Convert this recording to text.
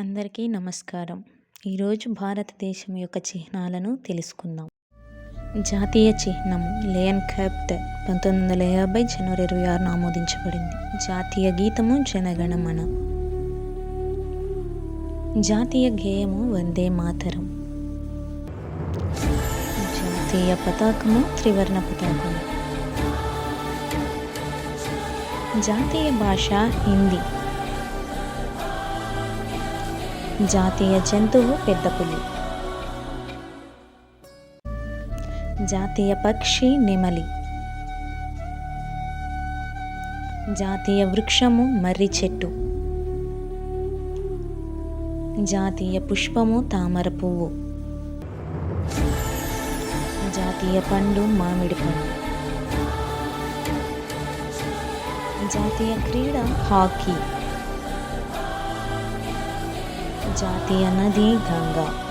అందరికీ నమస్కారం. ఈరోజు భారతదేశం యొక్క చిహ్నాలను తెలుసుకుందాం. జాతీయ చిహ్నం లేయన్ క్యాప్ట్ పంతొమ్మిది వందల యాభై జనవరి ఇరవై ఆరున ఆమోదించబడింది. జాతీయ గీతము జనగణమన. జాతీయ గేయము వందే మాతరం. జాతీయ పతాకము త్రివర్ణ పతాకము. జాతీయ భాష హిందీ. జాతీయ జంతువు పెద్ద పులి. జాతీయ పక్షి నెమలి. జాతీయ వృక్షము మర్రి చెట్టు. జాతీయ పుష్పము తామర పువ్వు. జాతీయ పండు మామిడి పండు. జాతీయ క్రీడ హాకీ. జాతీయ నది గంగా.